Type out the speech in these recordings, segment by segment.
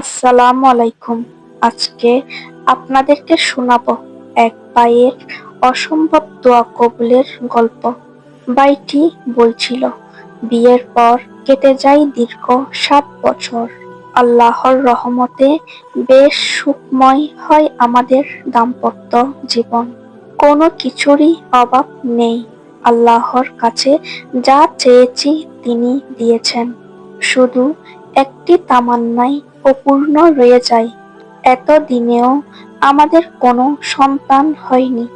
আসসালামু আলাইকুম। আজকে আপনাদেরকে শোনাবো এক ভাইয়ের অসম্ভব দোয়া কবুলের গল্প। ভাইটি বলছিল, বিয়ের পর কেটে যায় দীর্ঘ সাত বছর। আল্লাহর রহমতে বেশ সুখময় হয় আমাদের দাম্পত্য জীবন। কোনো কিছুরই অভাব নেই। আল্লাহর কাছে যা চেয়েছি তিনি দিয়েছেন। শুধু একটি তামান্নাই অপূর্ণ রয়ে যায়। এত দিনেও আমাদের কোনো সন্তান হয়নি।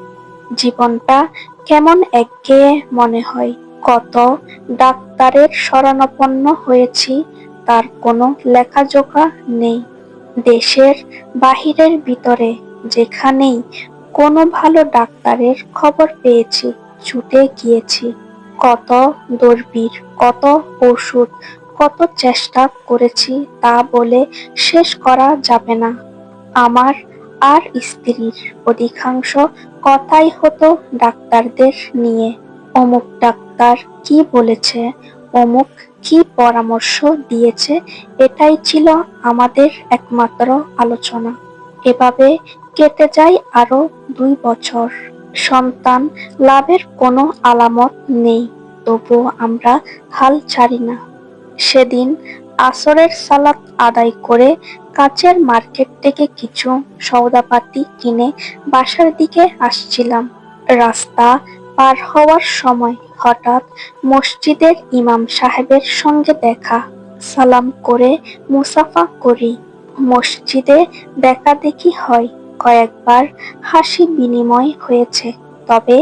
জীবনটা কেমন একঘেয়ে মনে হয়। কত ডাক্তারের শরণাপন্ন হয়েছি, তার কোনো লেখাজোখা নেই। দেশের বাহিরের ভিতরে যেখানেই কোনো ভালো ডাক্তারের খবর পেয়েছি, ছুটে গিয়েছি। কত দর্বির, কত ওষুধ কত চেষ্টা করেছি তা বলে শেষ করা যাবে না। আমার আর স্ত্রীর অধিকাংশ কথাই হতো ডাক্তারদের নিয়ে। অমুক ডাক্তার কি বলেছে, অমুক কি পরামর্শ দিয়েছে, এটাই ছিল আমাদের একমাত্র আলোচনা। এভাবে কেটে যায় আরও দুই বছর। সন্তান লাভের কোনো আলামত নেই, তবুও আমরা হাল ছাড়ি না। সেদিন আসরের সালাত আদায় করে কাছের মার্কেট থেকে কিছু সওদাপাতি কিনে বাসার দিকে আসছিলাম। রাস্তা পার হওয়ার সময় হঠাৎ মসজিদের ইমাম সাহেবের সঙ্গে দেখা। সালাম করে মুসাফা করি। মসজিদে দেখা দেখি হয়, কয়েকবার হাসি বিনিময় হয়েছে, তবে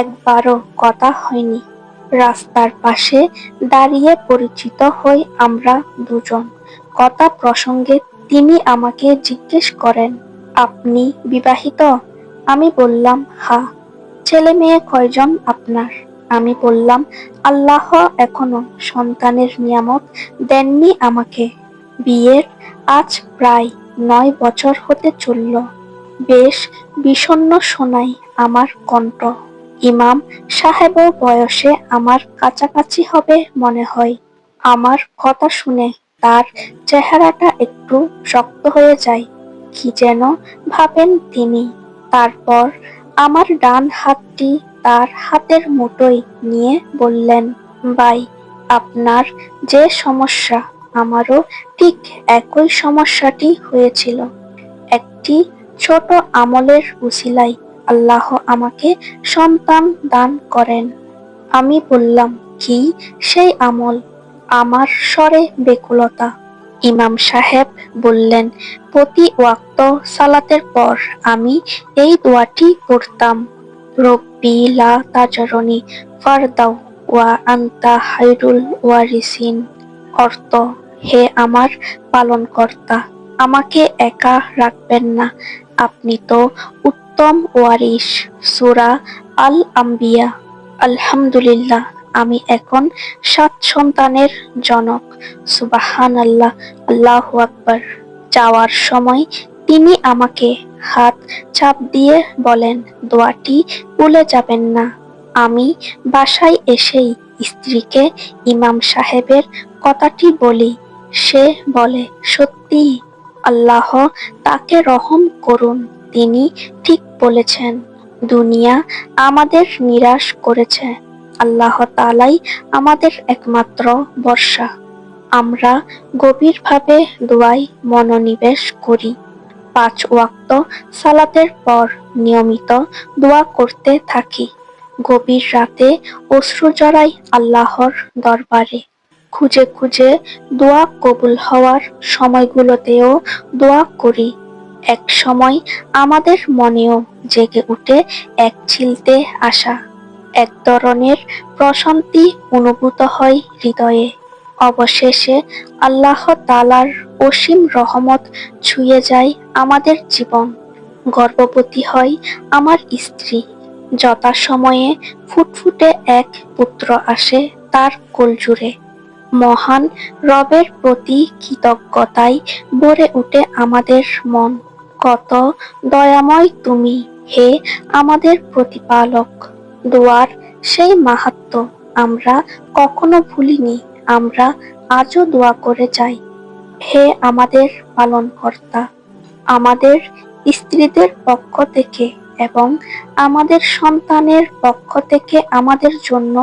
একবারও কথা হয়নি। রাস্তার পাশে দাঁড়িয়ে পরিচিত হই আমরা দুজন। কথা প্রসঙ্গে তিনি আমাকে জিজ্ঞেস করেন, আপনি বিবাহিত? আমি বললাম, হা। ছেলে মেয়ে কয়জন আপনার? আমি বললাম, আল্লাহ এখনও সন্তানের নিয়ামত দেননি আমাকে। বিয়ের আজ প্রায় নয় বছর হতে চলল। বেশ বিষণ্ণ শোনাই আমার কণ্ঠ। ইমাম সাহেবও বয়সে আমার কাছাকাছি হবে মনে হয়। আমার কথা শুনে তার চেহারাটা একটু শক্ত হয়ে যায়। কি যেন ভাবেন তিনি। তারপর আমার ডান হাতটি তার হাতের মুঠোয় নিয়ে বললেন, ভাই, আপনার যে সমস্যা, আমারও ঠিক একই সমস্যাটি হয়েছিল। একটি ছোট আমলের উসিলাই আল্লাহ আমাকে সন্তান দান করেন। আমি বললাম, কি সেই আমল? আমার স্বরে বেকুলতা। ইমাম সাহেব বললেন, প্রতি ওয়াক্ত সালাতের পর আমি এই দোয়াটি পড়তাম। রব্বি লা তাজরনি ফারদাও ওয়া আন্তা হাইরুল ওয়ারিসিন। অর্থ, হে আমার পালনকর্তা, আমাকে একা রাখবেন না। আপনি তো উত্তম ওয়ারিস সুরা আল আম্বিয়া আলহামদুলিল্লাহ, আমি এখন সাত সন্তানের জনক। সুবাহান আল্লাহ আল্লাহ আকবর। যাওয়ার সময় তিনি আমাকে হাত চাপ দিয়ে বলেন, দোয়াটি ভুলে যাবেন না। আমি বাসায় এসেই স্ত্রীকে ইমাম সাহেবের কথাটি বলি। সে বলে সত্যি আল্লাহ তাকে রহম করুন। তিনি ঠিক বলেছেন, দুনিয়া আমাদের নিরাশ করেছে। আল্লাহ তালাই আমাদের একমাত্র বর্ষা আমরা গভীরভাবে দোয়াই মনোনিবেশ করি। পাঁচ ওয়াক্ত সালাতের পর নিয়মিত দোয়া করতে থাকি। গভীর রাতে অশ্রু জড়াই আল্লাহর দরবারে। খুঁজে খুঁজে দোয়া কবুল হওয়ার সময়গুলোতেও দোয়া করি। এক সময় আমাদের মনেও জেগে উঠে এক ছিলতে আসা। এক ধরনের প্রশান্তি অনুভূত হয় হৃদয়ে। অবশেষে আল্লাহ তালার অসীম রহমত ছুঁয়ে যায় আমাদের জীবন। গর্ভবতী হয় আমার স্ত্রী। যথাসময়ে ফুটফুটে এক পুত্র আসে তার কোলজুড়ে মহান রবের প্রতি কৃতজ্ঞতায় ভরে উঠে আমাদের মন। কত দয়াময় তুমি হে আমাদের প্রতিপালক। দোয়ার সেই মাহাত্ম আমরা কখনো ভুলিনি, আমরা আজও দোয়া করে যাই। হে আমাদের পালনকর্তা, আমাদের স্ত্রীদের পক্ষ থেকে এবং আমাদের সন্তানের পক্ষ থেকে আমাদের জন্য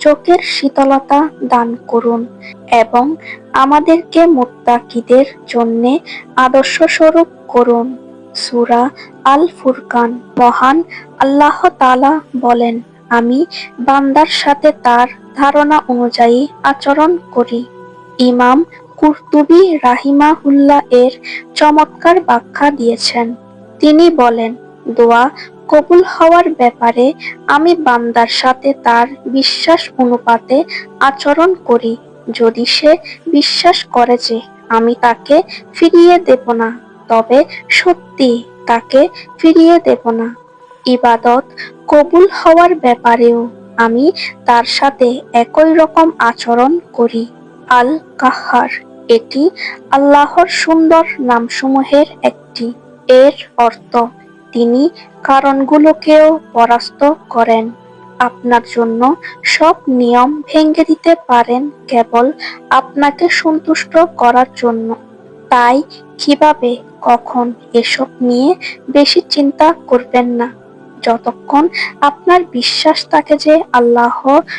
চোখের শীতলতা দান করুন এবং আমাদেরকে মুত্তাকিদের জন্যে আদর্শস্বরূপ করুন। সূরা আল ফুরকান মহান আল্লাহ তালা বলেন, আমি বান্দার সাথে তার ধারণা অনুযায়ী আচরণ করি। ইমাম কুরতুবী রাহিমাহুল্লাহ এর চমৎকার ব্যাখ্যা দিয়েছেন। তিনি বলেন, দোয়া কবুল হওয়ার ব্যাপারে আমি বান্দার সাথে তার বিশ্বাস অনুপাতে আচরণ করি। যদি সে বিশ্বাস করে যে আমি তাকে ফিরিয়ে দেব না তবে সত্যি তাকে ফিরিয়ে দেব না। ইবাদত কবুল হওয়ার ব্যাপারেও আমি তার সাথে একই রকম আচরণ করি। আল কাহার এটি আল্লাহর সুন্দর নামসমূহের একটি। এর অর্থ, তিনি কারণগুলোকেও পরাস্ত করেন। আপনার জন্য সব নিয়ম ভেঙে দিতে পারেন কেবল আপনাকে সন্তুষ্ট করার জন্য। তাই কীভাবে কখন এসব নিয়ে বেশি চিন্তা করবেন না? যতক্ষণ আপনার বিশ্বাস থাকে যে আল্লাহ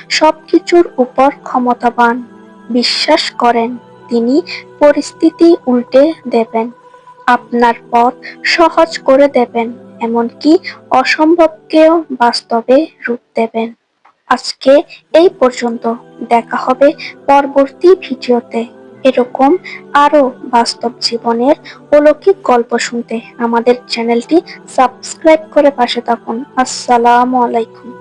সবকিছুর উপর ক্ষমতাবান, বিশ্বাস করেন, তিনি পরিস্থিতি উল্টে দেবেন, আপনার পথ সহজ করে দেবেন, এমনকি অসম্ভবকেও বাস্তবে রূপ দেবেন। আজকে এই পর্যন্ত। দেখা হবে পরবর্তী ভিডিওতে। এরকম আরও বাস্তব জীবনের অলৌকিক গল্প শুনতে আমাদের চ্যানেলটি সাবস্ক্রাইব করে পাশে থাকুন। আসসালামু আলাইকুম।